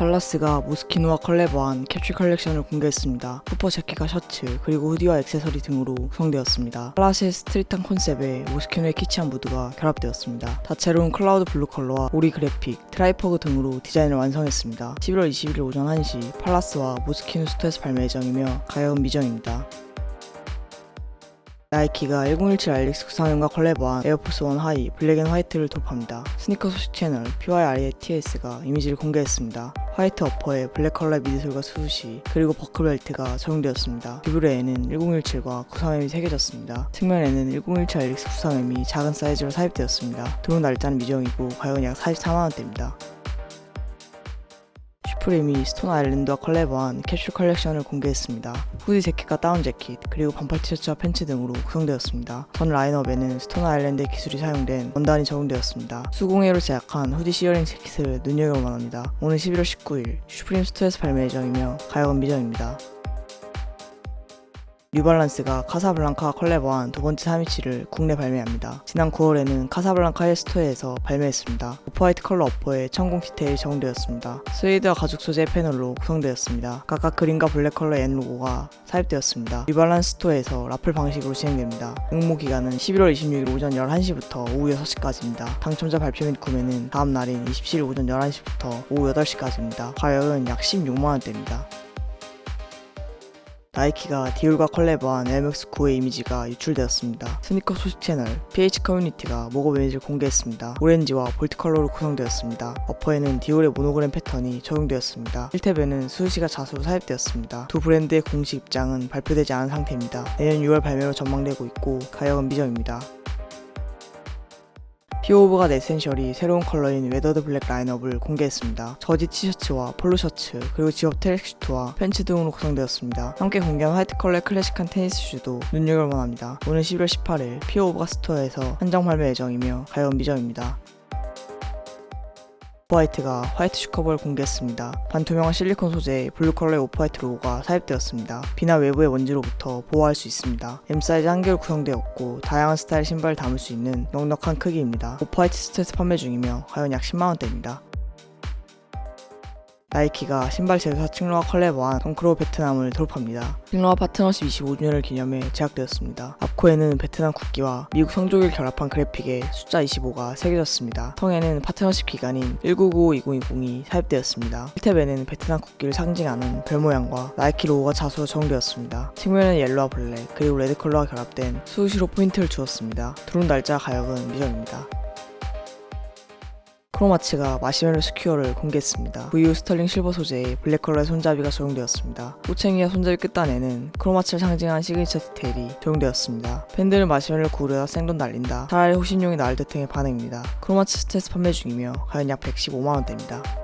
발라스가 모스키노와 컬래버한 캡슐 컬렉션을 공개했습니다. 푸퍼 재킷과 셔츠, 그리고 후디와 액세서리 등으로 구성되었습니다. 발라스의 스트릿한 컨셉에 모스키노의 키치한 무드가 결합되었습니다. 다채로운 클라우드 블루 컬러와 오리 그래픽, 트라이퍼그 등으로 디자인을 완성했습니다. 11월 20일 오전 1시 팔라스와 모스키노 스토어에서 발매 예정이며 가격은 미정입니다. 나이키가 1017 알릭스 구상형과 컬래버한 에어포스 1 하이 블랙 앤 화이트를 도입합니다. 스니커 소식 채널 PYRETS가 이미지를 공개했습니다. 화이트 어퍼에 블랙 컬러 미드솔과 수시 그리고 버클벨트가 적용되었습니다. 비브레에는 1017과 93M이 새겨졌습니다. 측면에는 1017 알릭스 93M이 작은 사이즈로 삽입되었습니다. 들어온 날짜는 미정이고 가격은 약 44만원대입니다. 슈프림이 스톤 아일랜드와 컬래버한 캡슐 컬렉션을 공개했습니다. 후디 재킷과 다운 재킷, 그리고 반팔 티셔츠와 팬츠 등으로 구성되었습니다. 전 라인업에는 스톤 아일랜드의 기술이 사용된 원단이 적용되었습니다. 수공예로 제작한 후디 시어링 재킷을 눈여겨볼 만합니다. 오늘 11월 19일 슈프림 스토어에서 발매 예정이며 가격은 미정입니다. 뉴발란스가 카사블랑카 컬래버한 두 번째 327을 국내 발매합니다. 지난 9월에는 카사블랑카 헬스토어에서 발매했습니다. 오프화이트 컬러 어퍼에 천공 디테일이 적용되었습니다. 스웨이드와 가죽 소재 패널로 구성되었습니다. 각각 그린과 블랙 컬러의 N 로고가 삽입되었습니다. 뉴발란스 스토어에서 라플 방식으로 진행됩니다. 응모 기간은 11월 26일 오전 11시부터 오후 6시까지입니다. 당첨자 발표 및 구매는 다음 날인 27일 오전 11시부터 오후 8시까지입니다. 가격은 약 16만원대입니다. 나이키가 디올과 컬래버한 MX9의 이미지가 유출되었습니다. 스니커 소식 채널 PH 커뮤니티가 모거 이미지를 공개했습니다. 오렌지와 볼트 컬러로 구성되었습니다. 어퍼에는 디올의 모노그램 패턴이 적용되었습니다. 1탭에는 수시가 자수로 삽입되었습니다. 두 브랜드의 공식 입장은 발표되지 않은 상태입니다. 내년 6월 발매로 전망되고 있고 가격은 미정입니다. 피오브가 에센셜이 새로운 컬러인 웨더드 블랙 라인업을 공개했습니다. 저지 티셔츠와 폴로 셔츠, 그리고 지업 트랙 슈트와 팬츠 등으로 구성되었습니다. 함께 공개한 화이트 컬러의 클래식한 테니스 슈도 눈여겨볼 만합니다. 오늘 11월 18일 피오브가 스토어에서 한정 발매 예정이며 가격 미정입니다. 오프화이트가 화이트 슈커버를 공개했습니다. 반투명한 실리콘 소재에 블루 컬러의 오프화이트 로고가 삽입되었습니다. 비나 외부의 먼지로부터 보호할 수 있습니다. M 사이즈 한 개로 구성되었고 다양한 스타일 신발을 담을 수 있는 넉넉한 크기입니다. 오프화이트 스토어에서 판매 중이며 가격 약 10만원대입니다. 나이키가 신발 제조사 칭로와 컬래버한 덩크로 베트남을 돌입합니다. 칭로와 파트너십 25주년을 기념해 제작되었습니다. 앞코에는 베트남 국기와 미국 성조기를 결합한 그래픽에 숫자 25가 새겨졌습니다. 텅에는 파트너십 기간인 1995-2020이 삽입되었습니다. 1탭에는 베트남 국기를 상징하는 별 모양과 나이키 로고가 자수로 적용되었습니다. 측면에는 옐로와 블랙 그리고 레드 컬러가 결합된 수시로 포인트를 주었습니다. 들어온 날짜 가격은 미정입니다. 크로마츠가 마시멜로 스퀘어를 공개했습니다. VU 스털링 실버 소재의 블랙 컬러의 손잡이가 적용되었습니다. 꼬챙이와 손잡이 끝단에는 크로마츠를 상징하는 시그니처 디테일이 적용되었습니다. 팬들은 마시멜로 구우려다 생돈 날린다. 차라리 호신용이 나을 듯 등의 반응입니다. 크로마츠 스트레스 판매 중이며 가격 약 115만원대입니다.